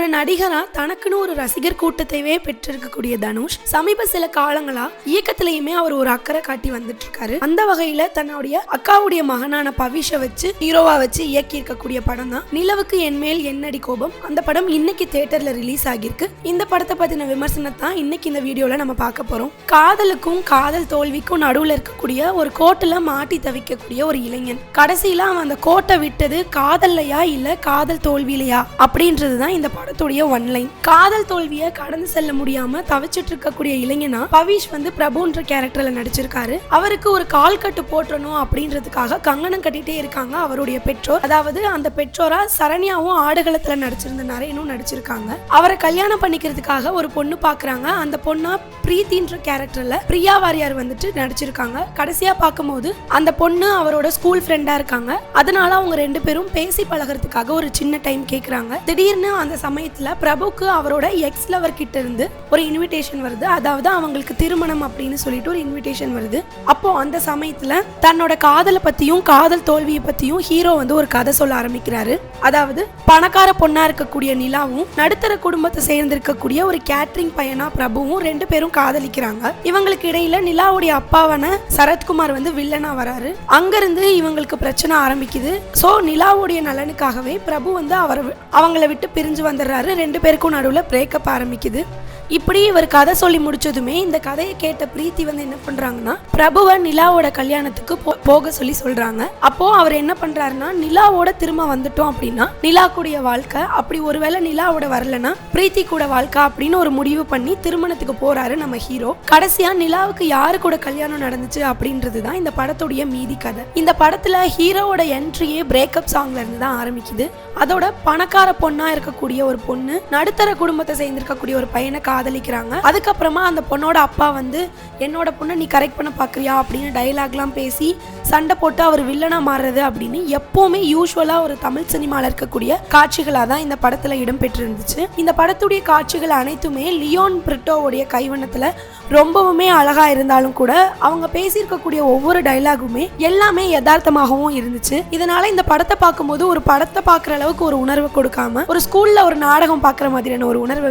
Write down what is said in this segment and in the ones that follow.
ஒரு நடிகரா தனக்குன்னு ஒரு ரசிகர் கூட்டத்தையே பெற்றிருக்கக்கூடிய தனுஷ் சமீப சில காலங்களா இயக்கத்திலயுமே அவர் ஒரு அக்கறை காட்டி வந்துட்டு இருக்காரு அந்த வகையில தன்னுடைய அக்காவுடைய மகனான பவிஷ வச்சு ஹீரோவா வச்சு இயக்கி இருக்கக்கூடிய படம் தான். நிலவுக்கு என்மேல் என்னடி கோபம். அந்த படம் இன்னைக்கு தியேட்டர்ல ரிலீஸ் ஆகியிருக்கு. இந்த படத்தை பத்தின விமர்சனத்தான் இன்னைக்கு இந்த வீடியோல நம்ம பார்க்க போறோம். காதலுக்கும் காதல் தோல்விக்கும் நடுவுல இருக்கக்கூடிய ஒரு கோட்டுல மாட்டி தவிக்கக்கூடிய ஒரு இளைஞன். கடைசியில அவன் அந்த கோட்டை விட்டது காதல்லையா இல்ல காதல் தோல்வியிலையா? அப்படின்றது தான் இந்த படத்துடைய ஒன்லைன் காதல் தோல்வியை கடந்து செல்ல முடியாம தவிச்சிட்டு இருக்கக்கூடிய இளைஞனா பவிஷ் வந்து பிரபுன்ற கேரக்டர்ல நடிச்சிருக்காரு. அவருக்கு ஒரு கால் கட்டு போட்டணும் அப்படின்றதுக்காக கங்கணம் கட்டிட்டே இருக்காங்க அவருடைய பெற்றோர். அதாவது அந்த பெற்றோரா சரண்யாவும் ஆடுகளத்துல நடிச்சிருந்த நரேனும் நடிச்சிருக்காங்க. அவரை கல்யாணம் பண்ணிக்கிறதுக்காக ஒரு பொண்ணு பாக்குறாங்க. அந்த பொண்ணா பிரீத்தின்ற கேரக்டர்ல பிரியா வாரியார் வந்துட்டு நடிச்சிருக்காங்க. கடைசியா பார்க்கும்போது அந்த பொண்ணு அவரோட ஸ்கூல் ஃப்ரெண்டா இருக்காங்க. அதனால அவங்க ரெண்டு பேரும் பேசி பழகுறதுக்காக ஒரு சின்ன டைம் கேக்குறாங்க. திடீர்னு அந்த சமயம் சமயத்தில் பிரபுக்கு அவரோட எக்ஸ் லவர் கிட்ட இருந்து ஒரு இன்விடேஷன் வருது. அதாவது அவங்களுக்கு திருமணம் அப்படின்னு சொல்லிட்டு ஒரு இன்விடேஷன் வருது. அப்போ அந்த சமயத்தில் தன்னோட காதலை பத்தியும் காதல் தோல்வியை பத்தியும் ஹீரோ வந்து ஒரு கதை சொல்ல ஆரம்பிக்கிறாரு. அதாவது பணக்கார பொண்ணா இருக்கக்கூடிய நிலாவும் நடுத்தர குடும்பத்தை சேர்ந்திருக்கக்கூடிய ஒரு கேட்ரிங் பையனா பிரபுவும் ரெண்டு பேரும் காதலிக்கிறாங்க. இவங்களுக்கு இடையில நிலாவுடைய அப்பாவான சரத்குமார் வந்து வில்லனா வராரு. அங்கிருந்து இவங்களுக்கு பிரச்சனை ஆரம்பிக்குது. சோ நிலாவுடைய நலனுக்காகவே பிரபு வந்து அவரை அவங்கள விட்டு பிரிஞ்சு வந்துடுறாரு ரெண்டு பேருக்கும் நடுவில் பிரேக்கப் ஆரம்பிக்குது. இப்படி இவர் கதை சொல்லி முடிச்சதுமே இந்த கதையை கேட்ட பிரீத்தி வந்து என்ன பண்றாங்கன்னா பிரபுவை நிலாவோட கல்யாணத்துக்கு போ- போக சொல்லி சொல்றாங்க. அப்போ அவர் என்ன பண்றாருன்னா நிலாவோட திரும்ப வந்துட்டோம் அப்படின்னா நிலா கூடிய வாழ்க்கை அப்படி ஒருவேளை நிலாவோட வரலனா பிரீத்தி கூட வாழ்க்கை அப்படின்னு ஒரு முடிவு பண்ணி திருமணத்துக்கு போறாரு நம்ம ஹீரோ. கடைசியா நிலாவுக்கு யாரு கூட கல்யாணம் நடந்துச்சு அப்படின்றது தான் இந்த படத்துடைய மீதி கதை. இந்த படத்துல ஹீரோவோட என்ட்ரியே பிரேக்கப் சாங்ல இருந்து தான் ஆரம்பிக்குது. அதோட பணக்கார பொண்ணா இருக்கக்கூடிய ஒரு பொண்ணு நடுத்தர குடும்பத்தை சேர்ந்திருக்கக்கூடிய ஒரு பையனை காதலிக்கிறாங்க. அதுக்கப்புறமா அந்த பொண்ணோட அப்பா வந்து என்னோட பொண்ணை நீ கரெக்ட் பண்ண பார்க்குறியா அப்படின்னு டைலாக்லாம் பேசி சண்டை போட்டு அவர் வில்லனாக மாறுறது அப்படின்னு எப்போவுமே யூஸ்வலாக ஒரு தமிழ் சினிமாவில் இருக்கக்கூடிய காட்சிகளாக தான் இந்த படத்தில் இடம்பெற்றிருந்துச்சு. இந்த படத்துடைய காட்சிகள் அனைத்துமே லியோன் பிரிட்டோவுடைய கைவண்ணத்தில் ரொம்பவுமே அழகாக இருந்தாலும் கூட அவங்க பேசியிருக்கக்கூடிய ஒவ்வொரு டைலாகுமே எல்லாமே யதார்த்தமாகவும் இருந்துச்சு. இதனால இந்த படத்தை பார்க்கும்போது ஒரு படத்தை பார்க்குற அளவுக்கு ஒரு உணர்வை கொடுக்காம ஒரு ஸ்கூலில் ஒரு நாடகம் பார்க்குற மாதிரியான ஒரு உணர்வை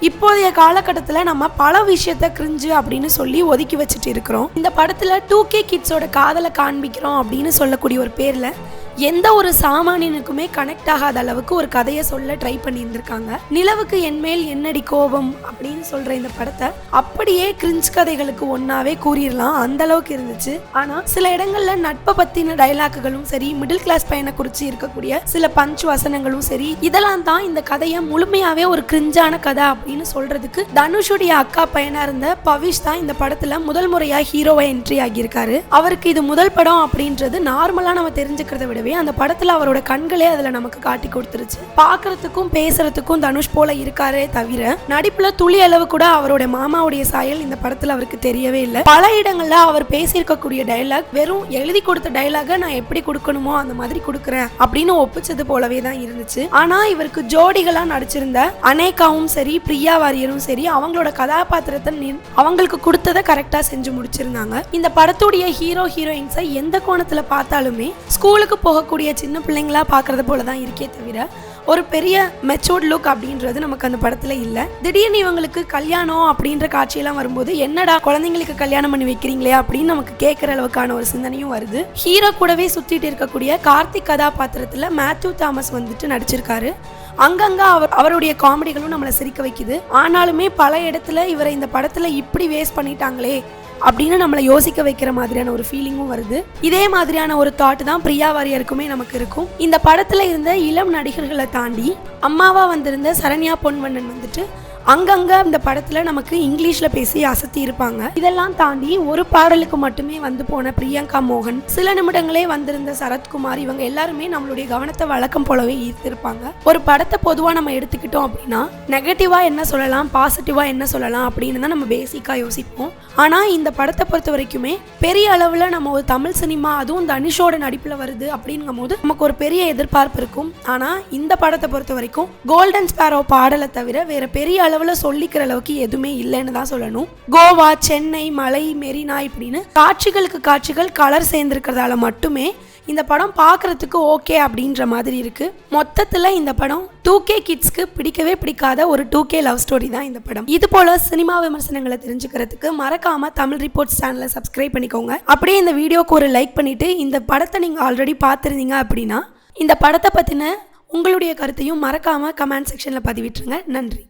இப்போ இப்போதைய காலகட்டத்தில் நம்ம பல விஷயத்த கிரிஞ்சு அப்படின்னு சொல்லி ஒதுக்கி வச்சுட்டு இருக்கிறோம். இந்த படத்தில் டூ கே கிட்ஸோட காதலை காண்பிக்கிறோம் அப்படின்னு சொல்லக்கூடிய ஒரு பேரில் எந்த ஒரு சாமானியனுக்குமே கனெக்ட் ஆகாத அளவுக்கு ஒரு கதையை சொல்ல ட்ரை பண்ணியிருந்திருக்காங்க. நிலவுக்கு என்மேல் என்னடி கோபம் அப்படின்னு சொல்ற இந்த படத்தை அப்படியே கிரிஞ்ச் கதைகளுக்கு ஒன்னாவே கூறிடலாம். அந்த அளவுக்கு இருந்துச்சு. ஆனா சில இடங்கள்ல நட்பை பத்தின டைலாக்குகளும் சரி மிடில் கிளாஸ் பையனை குறிச்சு இருக்கக்கூடிய சில பஞ்ச் வசனங்களும் சரி இதெல்லாம் தான் இந்த கதையை முழுமையாவே ஒரு கிரிஞ்சான கதை அப்படின்னு சொல்றதுக்கு தனுஷுடைய அக்கா பையனா இருந்த பவிஷ் தான் இந்த படத்துல முதல் முறையா ஹீரோவை என்ட்ரி ஆகியிருக்காரு. அவருக்கு இது முதல் படம் அப்படின்றது நார்மலா நம்ம தெரிஞ்சுக்கிறத விட விடவே அந்த படத்துல அவரோட கண்களே அதுல நமக்கு காட்டி கொடுத்துருச்சு. பார்க்கறதுக்கும் பேசுறதுக்கும் தனுஷ் போல இருக்காரே தவிர நடிப்புல துளி அளவு கூட அவரோட மாமாவுடைய சாயல் இந்த படத்துல அவருக்கு தெரியவே இல்லை. பல இடங்கள்ல அவர் பேசியிருக்கக்கூடிய டைலாக் வெறும் எழுதி கொடுத்த டைலாக நான் எப்படி கொடுக்கணுமோ அந்த மாதிரி கொடுக்குறேன் அப்படின்னு ஒப்பிச்சது போலவே தான் இருந்துச்சு. ஆனா இவருக்கு ஜோடிகளா நடிச்சிருந்த அனேகாவும் சரி பிரியா வாரியரும் சரி அவங்களோட கதாபாத்திரத்தை அவங்களுக்கு கொடுத்ததை கரெக்டா செஞ்சு முடிச்சிருந்தாங்க. இந்த படத்துடைய ஹீரோ ஹீரோயின்ஸை எந்த கோணத்துல பார்த்தாலுமே ஸ்கூலுக்கு போக போகக்கூடிய சின்ன பிள்ளைங்களா பார்க்கறது போல தான் இருக்கே தவிர ஒரு பெரிய மெச்சூர்ட் லுக் அப்படின்றது நமக்கு அந்த படத்தில் இல்லை. திடீர்னு இவங்களுக்கு கல்யாணம் அப்படின்ற காட்சியெல்லாம் வரும்போது என்னடா குழந்தைங்களுக்கு கல்யாணம் பண்ணி வைக்கிறீங்களே? அப்படின்னு நமக்கு கேட்குற அளவுக்கான ஒரு சிந்தனையும் வருது. ஹீரோ கூடவே சுற்றிட்டு இருக்கக்கூடிய கார்த்திக் கதாபாத்திரத்தில் மேத்யூ தாமஸ் வந்துட்டு நடிச்சிருக்காரு. அங்கங்க அவர் அவருடைய காமெடிகளும் நம்மளை சிரிக்க வைக்குது. ஆனாலுமே பல இடத்துல இவரை இந்த படத்துல இப்படி வேஸ்ட் பண்ணிட்டாங்களே அப்படின்னு நம்மளை யோசிக்க வைக்கிற மாதிரியான ஒரு ஃபீலிங்கும் வருது. இதே மாதிரியான ஒரு தாட் தான் பிரியா வாரியருக்குமே நமக்கு இருக்கும். இந்த படத்துல இருந்த இளம் நடிகர்களை தாண்டி அம்மாவா வந்திருந்த சரண்யா பொன்வண்ணன் வந்துட்டு அங்கங்கே இந்த படத்தில் நமக்கு இங்கிலீஷில் பேசி அசத்தி இருப்பாங்க. இதெல்லாம் தாண்டி ஒரு பாடலுக்கு மட்டுமே வந்து போன பிரியங்கா மோகன் சில நிமிடங்களே வந்திருந்த சரத்குமார் இவங்க எல்லாருமே நம்மளுடைய கவனத்தை வழக்கம் போலவே ஈர்த்திருப்பாங்க. ஒரு படத்தை பொதுவாக நம்ம எடுத்துக்கிட்டோம் அப்படின்னா நெகட்டிவாக என்ன சொல்லலாம் பாசிட்டிவாக என்ன சொல்லலாம் அப்படின்னு தான் நம்ம பேசிக்காக யோசிப்போம். ஆனால் இந்த படத்தை பொறுத்த வரைக்குமே பெரிய அளவில் நம்ம ஒரு தமிழ் சினிமா அதுவும் தனுஷோட நடிப்பில் வருது அப்படிங்கும் போது நமக்கு ஒரு பெரிய எதிர்பார்ப்பு இருக்கும். ஆனால் இந்த படத்தை பொறுத்த வரைக்கும் கோல்டன் ஸ்பேரோ பாடலை தவிர வேற பெரிய அளவு அளவுல சொல்லிக்கிற அளவுக்கு எதுவுமே இல்லைன்னு தான் சொல்லணும். கோவா சென்னை மலை மெரினா இப்படின்னு காட்சிகளுக்கு காட்சிகள் கலர் சேர்ந்திருக்கிறதால மட்டுமே இந்த படம் பார்க்கறதுக்கு ஓகே அப்படின்ற மாதிரி இருக்கு. மொத்தத்தில் இந்த படம் டூ கே கிட்ஸ்க்கு பிடிக்கவே பிடிக்காத ஒரு டூ கே லவ் ஸ்டோரி தான் இந்த படம். இது போல சினிமா விமர்சனங்களை தெரிஞ்சுக்கிறதுக்கு மறக்காம தமிழ் ரிப்போர்ட் சேனலை சப்ஸ்கிரைப் பண்ணிக்கோங்க. அப்படியே இந்த வீடியோக்கு ஒரு லைக் பண்ணிட்டு இந்த படத்தை நீங்கள் ஆல்ரெடி பார்த்துருந்தீங்க அப்படின்னா இந்த படத்தை பற்றின உங்களுடைய கருத்தையும் மறக்காம கமெண்ட் செக்ஷனில் பதிவிட்டுருங்க. நன்றி.